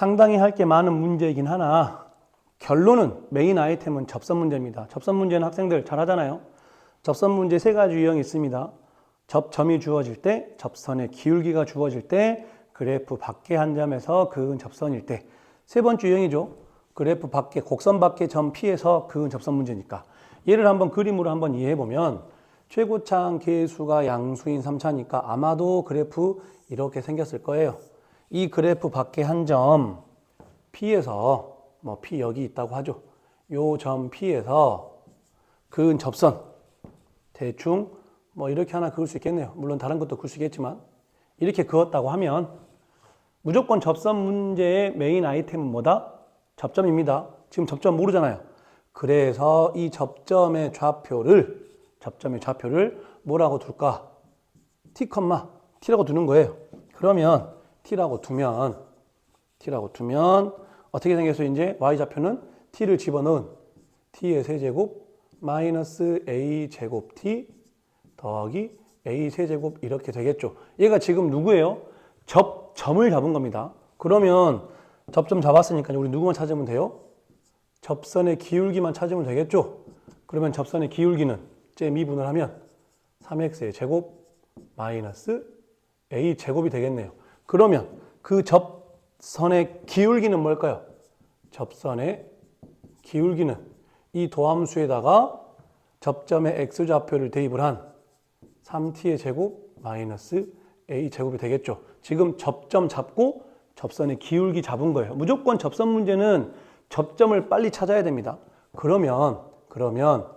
상당히 할 게 많은 문제이긴 하나 결론은 메인 아이템은 접선 문제입니다. 접선 문제는 학생들 잘 하잖아요. 접선 문제 세 가지 유형이 있습니다. 접점이 주어질 때, 접선의 기울기가 주어질 때, 그래프 밖에 한 점에서 그은 접선일 때. 세 번째 유형이죠. 그래프 밖에, 곡선 밖에 점 P에서 그은 접선 문제니까. 얘를 한번 그림으로 한번 이해해 보면 최고차항 계수가 양수인 3차니까 아마도 그래프 이렇게 생겼을 거예요. 이 그래프 밖에 한 점 P에서 뭐 P 여기 있다고 하죠. 요 점 P에서 그은 접선 대충 뭐 이렇게 하나 그을 수 있겠네요. 물론 다른 것도 그을 수 있겠지만 이렇게 그었다고 하면 무조건 접선 문제의 메인 아이템은 뭐다? 접점입니다. 지금 접점 모르잖아요. 그래서 이 접점의 좌표를 접점의 좌표를 뭐라고 둘까? t, t라고 두는 거예요. 그러면 t라고 두면 t라고 두면 어떻게 생겼어요? 이제 y 좌표는 t를 집어넣은 t의 세제곱 마이너스 a 제곱 t 더하기 a 세제곱 이렇게 되겠죠. 얘가 지금 누구예요? 접 점을 잡은 겁니다. 그러면 접점 잡았으니까 우리 누구만 찾으면 돼요? 접선의 기울기만 찾으면 되겠죠? 그러면 접선의 기울기는 제 미분을 하면 3x의 제곱 마이너스 a 제곱이 되겠네요. 그러면 그 접선의 기울기는 뭘까요? 접선의 기울기는 이 도함수에다가 접점의 x좌표를 대입을 한 3t의 제곱 마이너스 a 제곱이 되겠죠. 지금 접점 잡고 접선의 기울기 잡은 거예요. 무조건 접선 문제는 접점을 빨리 찾아야 됩니다. 그러면 그러면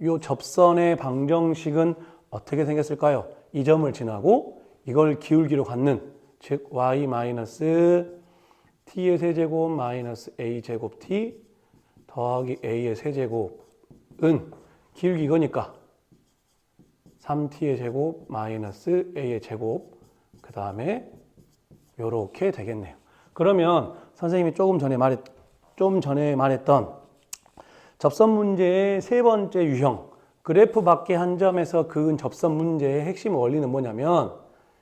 이 접선의 방정식은 어떻게 생겼을까요? 이 점을 지나고 이걸 기울기로 갖는 즉 y 마이너스 t의 세제곱 마이너스 a 제곱 t 더하기 a의 세제곱은 기울기 이거니까 3t의 제곱 마이너스 a의 제곱 그 다음에 요렇게 되겠네요. 그러면 선생님이 조금 전에 말했 좀 전에 말했던 접선 문제의 세 번째 유형 그래프 밖에 한 점에서 그은 접선 문제의 핵심 원리는 뭐냐면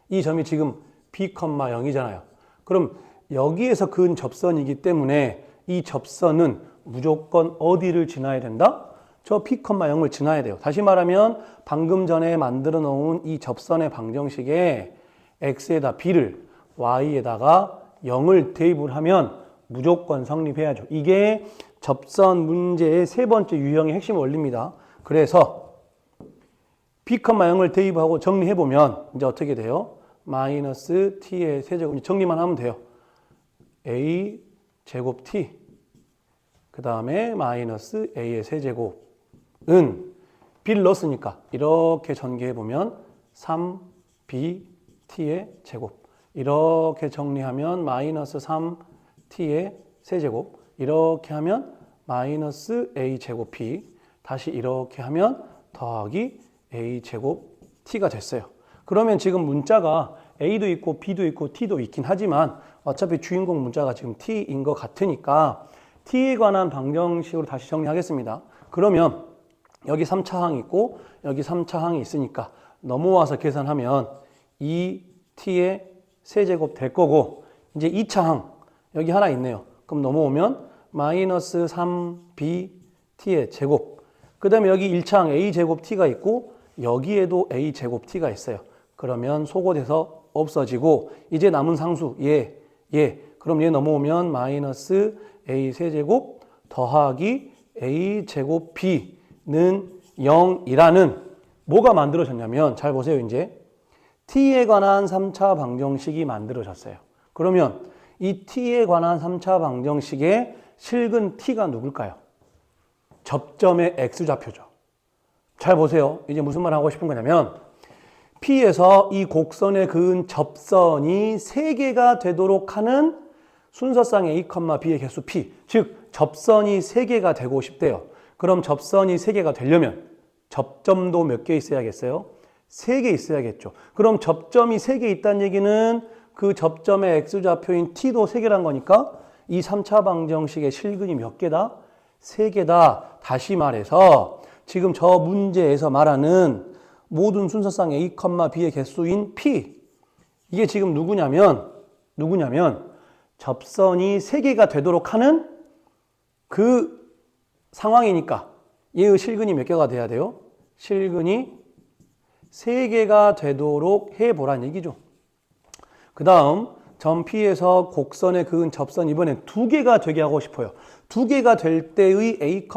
이 점이 지금 b, 0이잖아요. 그럼 여기에서 그은 접선이기 때문에 이 접선은 무조건 어디를 지나야 된다? 저 p, 0을 지나야 돼요. 다시 말하면 방금 전에 만들어 놓은 이 접선의 방정식에 x에다 b를 y에다가 0을 대입을 하면 무조건 성립해야죠. 이게 접선 문제의 세 번째 유형의 핵심 원리입니다. 그래서 b, 0을 대입하고 정리해 보면 이제 어떻게 돼요? 마이너스 t의 세제곱 정리만 하면 돼요. a 제곱 t 그 다음에 마이너스 a의 세제곱은 b를 넣었으니까 이렇게 전개해 보면 3bt의 제곱 이렇게 정리하면 마이너스 3t의 세제곱 이렇게 하면 마이너스 a 제곱 p 다시 이렇게 하면 더하기 a 제곱 t가 됐어요. 그러면 지금 문자가 a도 있고 b도 있고 t도 있긴 하지만 어차피 주인공 문자가 지금 t인 것 같으니까 t에 관한 방정식으로 다시 정리하겠습니다. 그러면 여기 3차 항이 있고 여기 3차 항이 있으니까 넘어와서 계산하면 2t의 세제곱 될 거고 이제 2차 항 여기 하나 있네요. 그럼 넘어오면 마이너스 3bt의 제곱 그 다음에 여기 1차항 a제곱 t가 있고 여기에도 a제곱 t가 있어요. 그러면 소god에서 없어지고 이제 남은 상수 얘, 얘 그럼 얘 넘어오면 마이너스 a 세제곱 더하기 a 제곱 b는 0이라는 뭐가 만들어졌냐면 잘 보세요 이제 t에 관한 3차 방정식이 만들어졌어요. 그러면 이 t에 관한 3차 방정식의 실근 t가 누굴까요? 접점의 x좌표죠. 잘 보세요. 이제 무슨 말 하고 싶은 거냐면 P에서 이 곡선에 그은 접선이 3개가 되도록 하는 순서상의 A, B의 개수 P. 즉, 접선이 3개가 되고 싶대요. 그럼 접선이 3개가 되려면 접점도 몇 개 있어야겠어요? 3개 있어야겠죠. 그럼 접점이 3개 있다는 얘기는 그 접점의 X좌표인 T도 3개란 거니까 이 3차 방정식의 실근이 몇 개다? 3개다. 다시 말해서 지금 저 문제에서 말하는 모든 순서상 A, B의 개수인 P. 이게 지금 누구냐면, 누구냐면, 접선이 세 개가 되도록 하는 그 상황이니까 얘의 실근이 몇 개가 돼야 돼요? 실근이 세 개가 되도록 해보란 얘기죠. 그 다음 점 P에서 곡선에 그은 접선 이번엔 두 개가 되게 하고 싶어요. 두 개가 될 때의 A,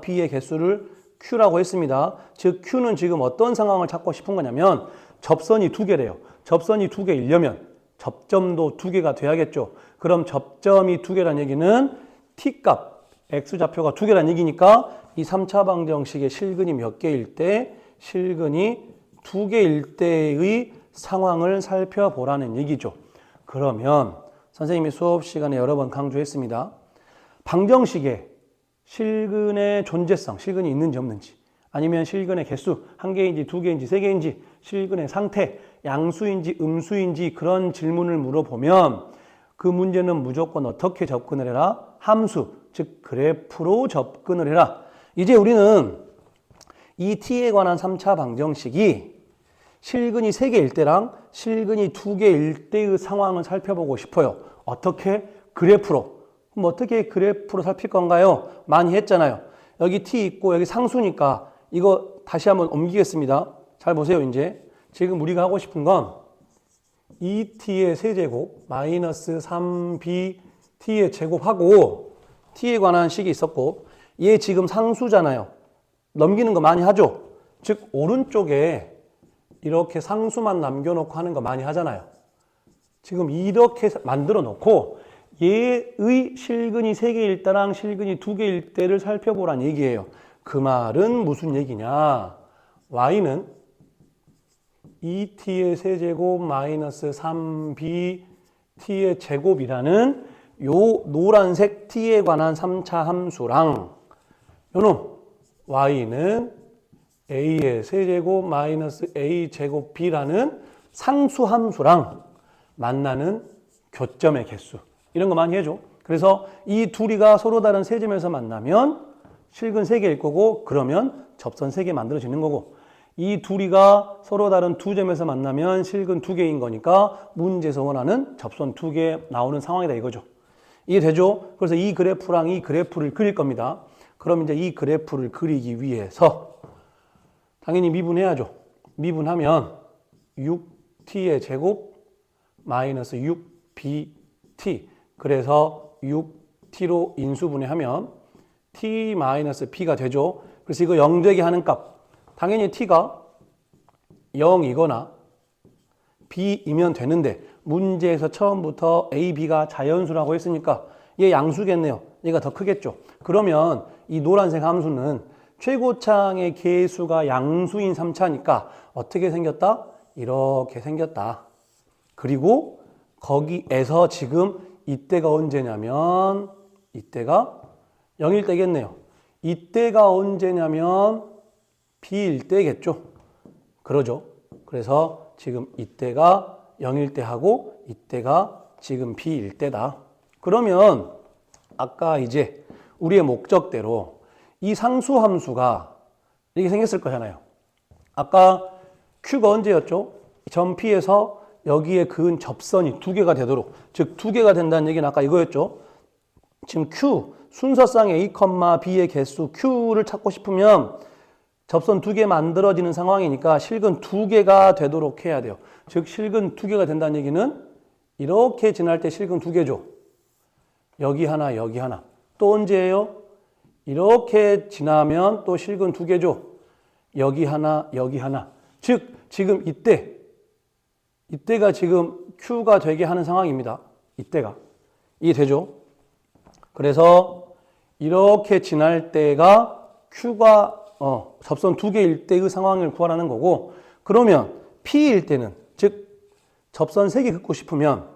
B의 개수를 Q라고 했습니다. 즉 Q는 지금 어떤 상황을 찾고 싶은 거냐면 접선이 두 개래요. 접선이 두 개이려면 접점도 두 개가 돼야겠죠. 그럼 접점이 두 개란 얘기는 T값, X좌표가 두 개란 얘기니까 이 3차 방정식의 실근이 몇 개일 때 실근이 두 개일 때의 상황을 살펴보라는 얘기죠. 그러면 선생님이 수업 시간에 여러 번 강조했습니다. 방정식에 실근의 존재성, 실근이 있는지 없는지, 아니면 실근의 개수, 한 개인지 두 개인지 세 개인지, 실근의 상태, 양수인지 음수인지 그런 질문을 물어보면 그 문제는 무조건 어떻게 접근을 해라? 함수, 즉 그래프로 접근을 해라. 이제 우리는 이 t에 관한 3차 방정식이 실근이 3개일 때랑 실근이 2개일 때의 상황을 살펴보고 싶어요. 어떻게? 그래프로. 그럼 어떻게 그래프로 살필 건가요? 많이 했잖아요. 여기 t 있고 여기 상수니까 이거 다시 한번 옮기겠습니다. 잘 보세요, 이제. 지금 우리가 하고 싶은 건 2t의 세제곱 마이너스 3bt의 제곱하고 t에 관한 식이 있었고 얘 지금 상수잖아요. 넘기는 거 많이 하죠. 즉 오른쪽에 이렇게 상수만 남겨놓고 하는 거 많이 하잖아요. 지금 이렇게 만들어 놓고 얘의 실근이 3개일 때랑 실근이 2개일 때를 살펴보란 얘기예요. 그 말은 무슨 얘기냐? y는 2t의 세제곱 마이너스 3bt의 제곱이라는 요 노란색 t에 관한 3차 함수랑 요놈 y는 a의 세제곱 마이너스 a 제곱 b라는 상수 함수랑 만나는 교점의 개수 이런 거 많이 해줘. 그래서 이 둘이가 서로 다른 세 점에서 만나면 실근 세 개일 거고 그러면 접선 세 개 만들어지는 거고 이 둘이가 서로 다른 두 점에서 만나면 실근 두 개인 거니까 문제에서 원하는 접선 두 개 나오는 상황이다 이거죠. 이해되죠? 그래서 이 그래프랑 이 그래프를 그릴 겁니다. 그럼 이제 이 그래프를 그리기 위해서 당연히 미분해야죠. 미분하면 6t의 제곱 마이너스 6bt 그래서 6t로 인수분해하면 t 마이너스 p가 되죠. 그래서 이거 0 되게 하는 값 당연히 t가 0이거나 b이면 되는데 문제에서 처음부터 a, b가 자연수라고 했으니까 얘 양수겠네요. 얘가 더 크겠죠. 그러면 이 노란색 함수는 최고창의 개수가 양수인 3차니까 어떻게 생겼다? 이렇게 생겼다. 그리고 거기에서 지금 이때가 언제냐면 이때가 0일 때겠네요. 이때가 언제냐면 B일 때겠죠. 그러죠. 그래서 지금 이때가 0일 때 하고 이때가 지금 B일 때다. 그러면 아까 이제 우리의 목적대로 이 상수 함수가 이렇게 생겼을 거잖아요. 아까 Q가 언제였죠? 점 P에서 여기에 그은 접선이 두 개가 되도록 즉 두 개가 된다는 얘기는 아까 이거였죠. 지금 Q 순서상 A, B의 개수 Q를 찾고 싶으면 접선 두 개 만들어지는 상황이니까 실근 두 개가 되도록 해야 돼요. 즉 실근 두 개가 된다는 얘기는 이렇게 지날 때 실근 두 개죠. 여기 하나, 여기 하나. 또 언제예요? 이렇게 지나면 또 실근 두 개죠. 여기 하나, 여기 하나. 즉 지금 이때 이때가 지금 Q가 되게 하는 상황입니다. 이때가. 이해되죠? 그래서 이렇게 지날 때가 Q가 어, 접선 두 개일 때의 상황을 구하라는 거고 그러면 P일 때는 즉 접선 세 개 긋고 싶으면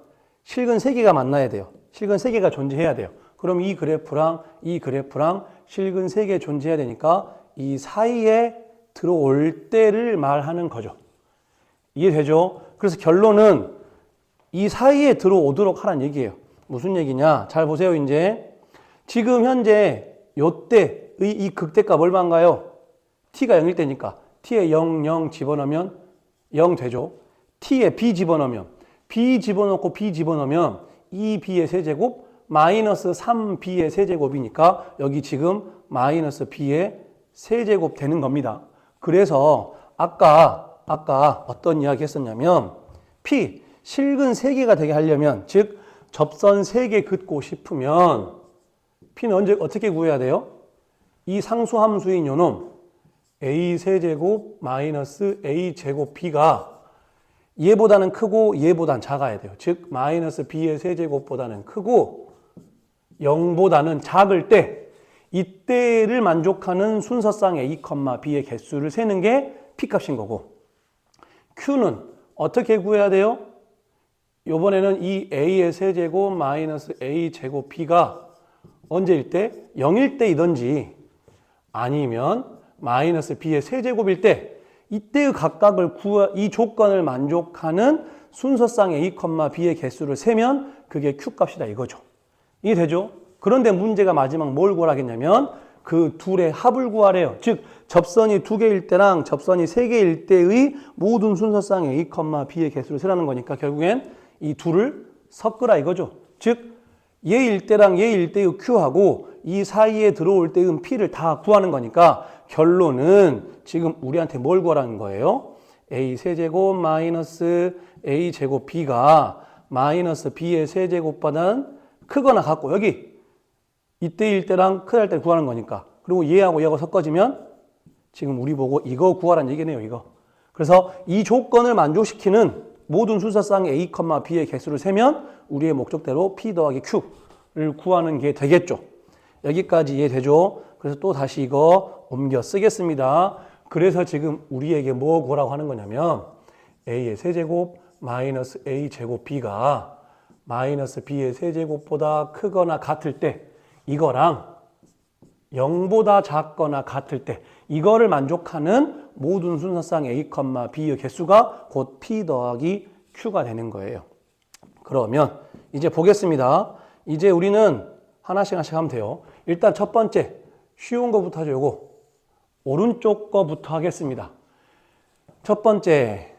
실근 세 개가 만나야 돼요. 실근 세 개가 존재해야 돼요. 그럼 이 그래프랑 이 그래프랑 실근 세 개 존재해야 되니까 이 사이에 들어올 때를 말하는 거죠. 이해되죠? 그래서 결론은 이 사이에 들어오도록 하란 얘기예요. 무슨 얘기냐? 잘 보세요, 이제. 지금 현재 요때의 이 극대값 얼마인가요? t가 0일 때니까 t에 0, 0 집어넣으면 0 되죠. t에 b 집어넣으면 b 집어넣고 b 집어넣으면 2b의 세제곱 마이너스 3b의 세제곱이니까 여기 지금 마이너스 b의 세제곱 되는 겁니다. 그래서 아까 아까 어떤 이야기 했었냐면 p 실근 3개가 되게 하려면 즉 접선 3개 긋고 싶으면 p는 언제 어떻게 구해야 돼요? 이 상수 함수인 요놈 a 세제곱 마이너스 a 제곱 b가 얘보다는 크고 얘보다는 작아야 돼요. 즉 마이너스 b의 세제곱보다는 크고 0보다는 작을 때 이때를 만족하는 순서상 a, b의 개수를 세는 게 p 값인 거고 q는 어떻게 구해야 돼요? 이번에는 이 a의 세제곱 마이너스 a 제곱 b가 언제일 때 0일 때이든지 아니면 마이너스 b의 세제곱일 때 이때의 각각을 구하 이 조건을 만족하는 순서상 a, b의 개수를 세면 그게 q 값이다 이거죠. 이해되죠? 그런데 문제가 마지막 뭘 구하라겠냐면 그 둘의 합을 구하래요. 즉 접선이 두 개일 때랑 접선이 세 개일 때의 모든 순서상 a, b의 개수를 세라는 거니까 결국엔 이 둘을 섞으라 이거죠. 즉 얘일 때랑 얘일 때의 q하고 이 사이에 들어올 때의 p를 다 구하는 거니까 결론은 지금 우리한테 뭘 구하라는 거예요? a 세제곱 마이너스 a 제곱 b가 마이너스 b의 세제곱보다는 크거나 같고 여기 이때일 때랑 할때 구하는 거니까 그리고 얘하고 얘하고 섞어지면 지금 우리 보고 이거 구하라는 얘기네요 이거 그래서 이 조건을 만족시키는 모든 순서상 a, b의 개수를 세면 우리의 목적대로 p 더하기 q를 구하는 게 되겠죠 여기까지 이해되죠? 그래서 또 다시 이거 옮겨 쓰겠습니다. 그래서 지금 우리에게 뭐 구하라고 하는 거냐면 a의 세제곱 마이너스 a 제곱 b가 마이너스 b의 세제곱보다 크거나 같을 때 이거랑 0보다 작거나 같을 때 이거를 만족하는 모든 순서상 a, b의 개수가 곧 p 더하기 q가 되는 거예요. 그러면 이제 보겠습니다. 이제 우리는 하나씩 하나씩 하면 돼요. 일단 첫 번째 쉬운 거부터 하죠. 요거 오른쪽 거부터 하겠습니다. 첫 번째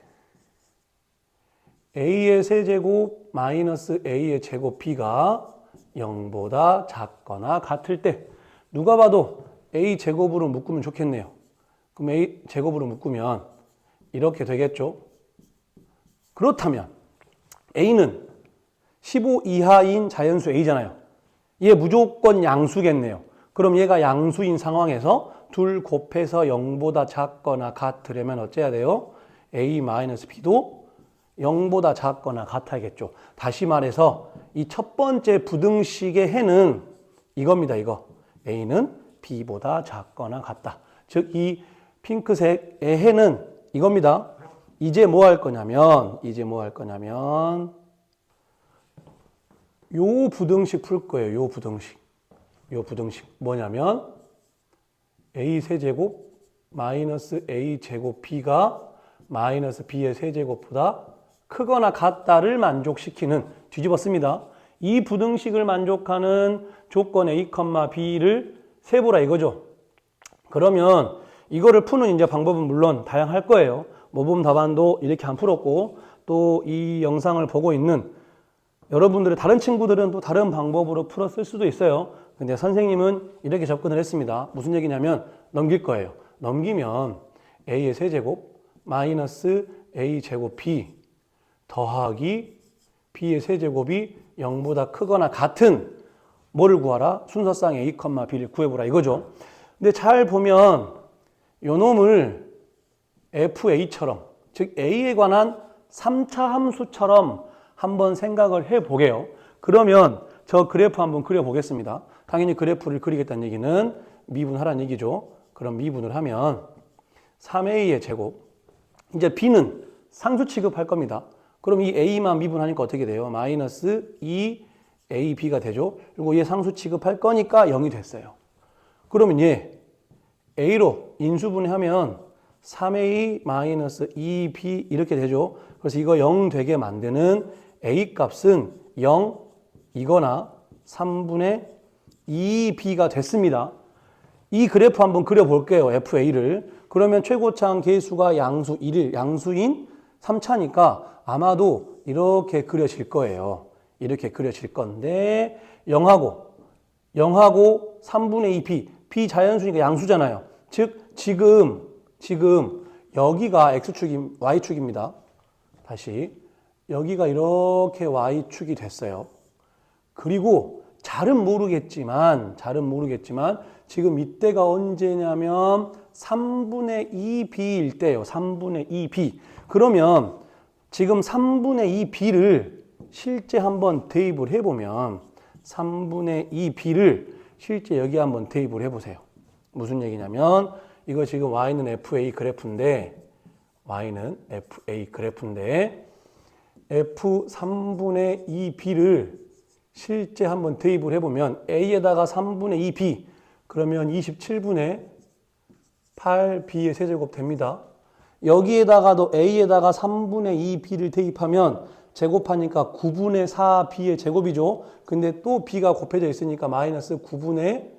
a의 세제곱 마이너스 a의 제곱 b가 0보다 작거나 같을 때 누가 봐도 a 제곱으로 묶으면 좋겠네요. 그럼 a 제곱으로 묶으면 이렇게 되겠죠. 그렇다면 a는 15 이하인 자연수 a잖아요. 얘 무조건 양수겠네요. 그럼 얘가 양수인 상황에서 둘 곱해서 0보다 작거나 같으려면 어째야 돼요? a-b도 0보다 작거나 같아야겠죠. 다시 말해서 이 첫 번째 부등식의 해는 이겁니다. 이거. a는 b보다 작거나 같다. 즉 이 핑크색의 해는 이겁니다. 이제 뭐 할 거냐면 이제 뭐 할 거냐면 요 부등식 풀 거예요. 요 부등식. 요 부등식 뭐냐면 a 세제곱 마이너스 a 제곱 b가 마이너스 b의 세제곱보다 크거나 같다를 만족시키는 뒤집었습니다. 이 부등식을 만족하는 조건 a, b를 세보라 이거죠. 그러면 이거를 푸는 이제 방법은 물론 다양할 거예요. 모범 답안도 이렇게 안 풀었고 또 이 영상을 보고 있는 여러분들의 다른 친구들은 또 다른 방법으로 풀었을 수도 있어요. 근데 선생님은 이렇게 접근을 했습니다. 무슨 얘기냐면 넘길 거예요. 넘기면 a의 세제곱 마이너스 a 제곱 b 더하기 b의 세제곱이 0보다 크거나 같은 뭐를 구하라? 순서상 a, b를 구해보라 이거죠. 근데 잘 보면 요 놈을 fa처럼 즉 a에 관한 3차 함수처럼 한번 생각을 해 보게요. 그러면 저 그래프 한번 그려 보겠습니다. 당연히 그래프를 그리겠다는 얘기는 미분하라는 얘기죠. 그럼 미분을 하면 3a의 제곱 이제 b는 상수 취급할 겁니다. 그럼 이 a만 미분하니까 어떻게 돼요? 마이너스 2ab가 되죠. 그리고 얘 상수 취급할 거니까 0이 됐어요. 그러면 얘 a로 인수분해하면 3a 마이너스 2b 이렇게 되죠. 그래서 이거 0 되게 만드는 a 값은 0 이거나 3분의 2b가 됐습니다. 이 그래프 한번 그려볼게요. FA를. 그러면 최고차항 계수가 양수 1일, 양수인 3차니까 아마도 이렇게 그려질 거예요. 이렇게 그려질 건데 0하고 0하고 3분의 2b b 자연수니까 양수잖아요. 즉 지금 지금 여기가 x축이 y축입니다. 다시 여기가 이렇게 y축이 됐어요. 그리고 잘은 모르겠지만 잘은 모르겠지만 지금 이때가 언제냐면 3분의 2b일 때요. 3분의 2b. 그러면 지금 3분의 2b를 실제 한번 대입을 해보면 3분의 2b를 실제 여기 한번 대입을 해보세요. 무슨 얘기냐면 이거 지금 y는 fa 그래프인데 y는 fa 그래프인데 f 3분의 2b를 실제 한번 대입을 해보면 a에다가 3분의 2b 그러면 27분의 8b의 세제곱 됩니다. 여기에다가도 a에다가 3분의 2b를 대입하면 제곱하니까 9분의 4b의 제곱이죠. 근데 또 b가 곱해져 있으니까 마이너스 9분의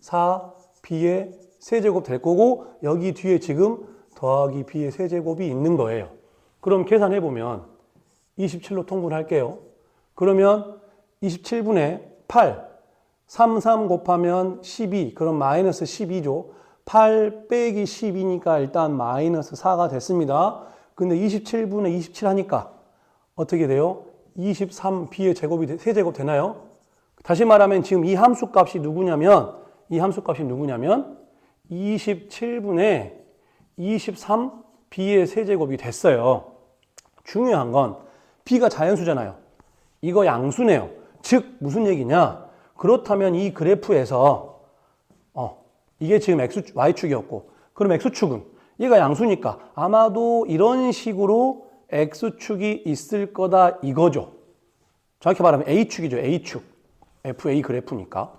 4b의 세제곱 될 거고 여기 뒤에 지금 더하기 b의 세제곱이 있는 거예요. 그럼 계산해 보면 27로 통분할게요. 그러면 27분의 8, 3, 3 곱하면 12, 그럼 마이너스 12죠. 8 빼기 10이니까 일단 마이너스 4가 됐습니다. 근데 27분의 27 하니까 어떻게 돼요? 23b의 제곱이 돼- 세제곱 되나요? 다시 말하면 지금 이 함수 값이 누구냐면 이 함수 값이 누구냐면 27분의 23b의 세제곱이 됐어요. 중요한 건 b가 자연수잖아요. 이거 양수네요. 즉 무슨 얘기냐? 그렇다면 이 그래프에서 어, 이게 지금 x y축이었고 그럼 x축은 얘가 양수니까 아마도 이런 식으로 x축이 있을 거다 이거죠. 정확히 말하면 a축이죠. a축. fa 그래프니까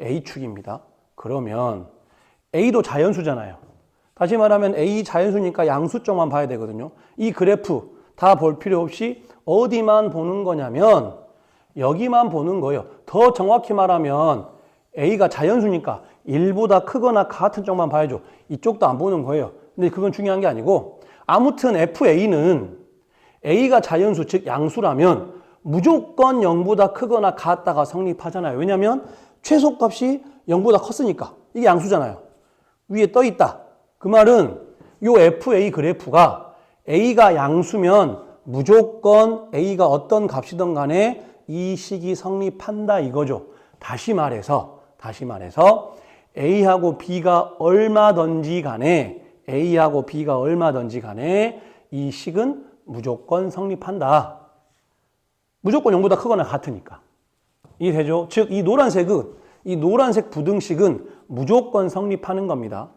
a축입니다. 그러면 a도 자연수잖아요. 다시 말하면 a 자연수니까 양수 쪽만 봐야 되거든요. 이 그래프 다 볼 필요 없이 어디만 보는 거냐면 여기만 보는 거예요. 더 정확히 말하면 a가 자연수니까 1보다 크거나 같은 쪽만 봐야죠. 이쪽도 안 보는 거예요. 근데 그건 중요한 게 아니고 아무튼 fa는 a가 자연수 즉 양수라면 무조건 0보다 크거나 같다가 성립하잖아요. 왜냐하면 최소값이 0보다 컸으니까 이게 양수잖아요. 위에 떠 있다. 그 말은 요 FA 그래프가 A가 양수면 무조건 A가 어떤 값이든 간에 이 식이 성립한다 이거죠. 다시 말해서 다시 말해서 A하고 B가 얼마든지 간에 A하고 B가 얼마든지 간에 이 식은 무조건 성립한다. 무조건 0보다 크거나 같으니까. 이해되죠? 즉, 이 노란색은, 이 노란색 부등식은 무조건 성립하는 겁니다.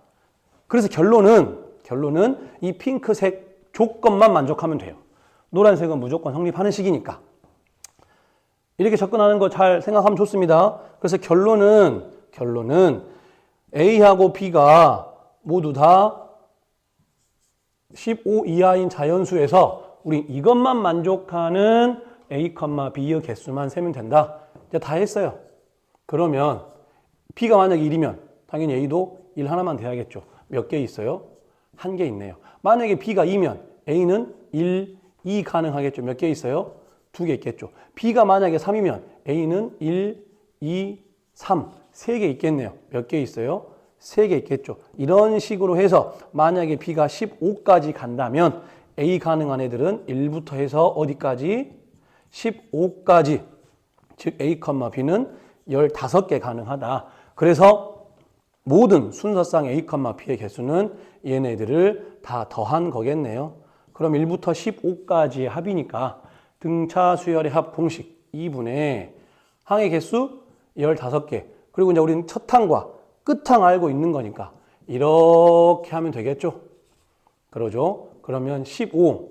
그래서 결론은, 결론은 이 핑크색 조건만 만족하면 돼요. 노란색은 무조건 성립하는 식이니까. 이렇게 접근하는 거 잘 생각하면 좋습니다. 그래서 결론은, 결론은 A하고 B가 모두 다 15 이하인 자연수에서 우리 이것만 만족하는 A, B의 개수만 세면 된다. 이제 다 했어요. 그러면 B가 만약 1이면 당연히 A도 1 하나만 돼야겠죠. 몇 개 있어요? 한 개 있네요. 만약에 B가 2면 A는 1, 2 가능하겠죠. 몇 개 있어요? 두 개 있겠죠. B가 만약에 3이면 A는 1, 2, 3, 세 개 있겠네요. 몇 개 있어요? 세 개 있겠죠. 이런 식으로 해서 만약에 B가 15까지 간다면 A 가능한 애들은 1부터 해서 어디까지? 15까지. 즉 A, B는 15개 가능하다. 그래서 모든 순서상 A, B의 개수는 얘네들을 다 더한 거겠네요. 그럼 1부터 15까지의 합이니까 등차 수열의 합 공식 2분의 항의 개수 15개. 그리고 이제 우리는 첫 항과 끝항 알고 있는 거니까 이렇게 하면 되겠죠. 그러죠. 그러면 15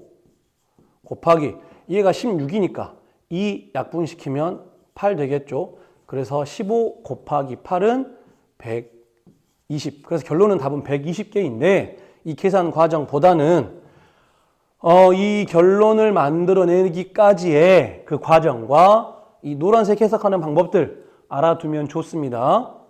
곱하기 얘가 16이니까 2 약분시키면 8 되겠죠. 그래서 15 곱하기 8은 120. 그래서 결론은 답은 120개인데 이 계산 과정보다는 어, 이 결론을 만들어내기까지의 그 과정과 이 노란색 해석하는 방법들 알아두면 좋습니다.